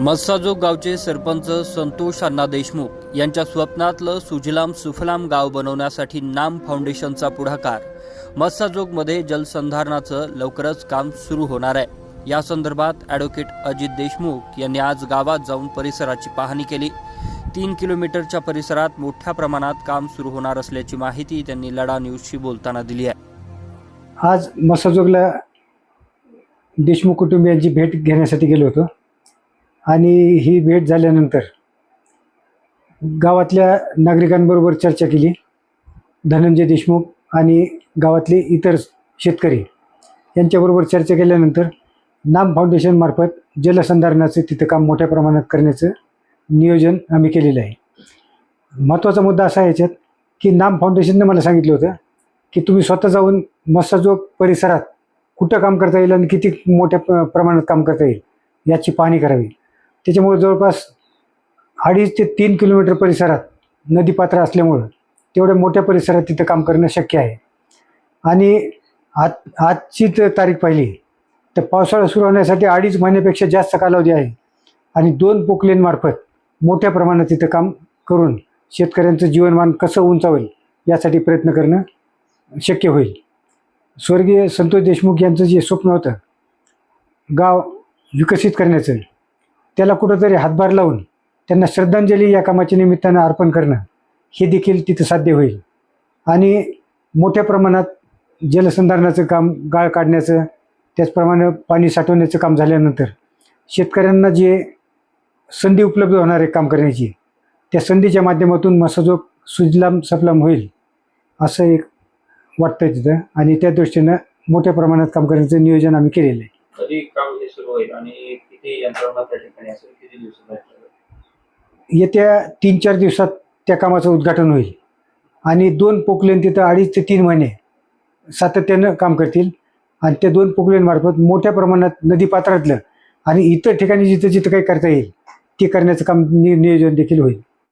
मस्साजोग गावचे सरपंच संतोष अण्णा देशमुख यांच्या स्वप्नातलं सुजलाम सुफलाम गाव बनवण्यासाठी नाम फाउंडेशनचा पुढाकार. मस्साजोगमध्ये जलसंधारणाचं लवकरच काम सुरू होणार आहे. या संदर्भात ॲडव्होकेट अजित देशमुख यांनी आज गावात जाऊन परिसराची पाहणी केली. तीन किलोमीटरच्या परिसरात मोठ्या प्रमाणात काम सुरू होणार असल्याची माहिती त्यांनी लढा न्यूजशी बोलताना दिली आहे. आज मत्साजोगला देशमुख कुटुंबियांची भेट घेण्यासाठी गेलो होतो. आणि ही भेट झाल्यानंतर गावातल्या नागरिकांबरोबर चर्चा केली. धनंजय देशमुख आणि गावातले इतर शेतकरी यांच्याबरोबर चर्चा केल्यानंतर नाम फाउंडेशनमार्फत जलसंधारणाचं तिथं काम मोठ्या प्रमाणात करण्याचं नियोजन आम्ही केलेलं आहे. महत्त्वाचा मुद्दा असा याच्यात की नाम फाउंडेशननं मला सांगितलं होतं की तुम्ही स्वतः जाऊन मस्साजोग परिसरात कुठं काम करता येईल आणि किती मोठ्या प्रमाणात काम करता येईल याची पाहणी करावी. त्याच्यामुळे जवळपास अडीच ते तीन किलोमीटर परिसरात नदीपात्र असल्यामुळं तेवढ्या मोठ्या परिसरात तिथं काम करणं शक्य आहे. आणि आज आजची तर तारीख पाहिली तर पावसाळा सुरू होण्यासाठी अडीच महिन्यापेक्षा जास्त कालावधी आहे. आणि दोन पोकलेनमार्फत मोठ्या प्रमाणात तिथं काम करून शेतकऱ्यांचं जीवनमान कसं उंचावेल यासाठी प्रयत्न करणं शक्य होईल. स्वर्गीय संतोष देशमुख यांचं जे स्वप्न होतं गाव विकसित करण्याचं त्याला कुठंतरी हातभार लावून त्यांना श्रद्धांजली या कामाच्या निमित्तानं अर्पण करणं हे देखील तिथं साध्य होईल. आणि मोठ्या प्रमाणात जलसंधारणाचं काम गाळ काढण्याचं त्याचप्रमाणे पाणी साठवण्याचं काम झाल्यानंतर शेतकऱ्यांना जे संधी उपलब्ध होणार आहे काम करण्याची त्या संधीच्या माध्यमातून मसाजोग सुजलाम सफलाम होईल असं एक वाटतं आहे तिथं. आणि त्या दृष्टीनं मोठ्या प्रमाणात काम करण्याचं नियोजन आम्ही केलेलं आहे. यंत्रणा त्या ठिकाणी असेल किती दिवसात येत्या तीन चार दिवसात त्या कामाचं उद्घाटन होईल. आणि दोन पोकलेन तिथं अडीच ते तीन महिने सातत्यानं काम करतील. आणि त्या दोन पोकलेनमार्फत मोठ्या प्रमाणात नदीपात्रातलं आणि इतर ठिकाणी जिथं जिथं काही करता येईल ते करण्याचं काम नि नियोजन देखील होईल.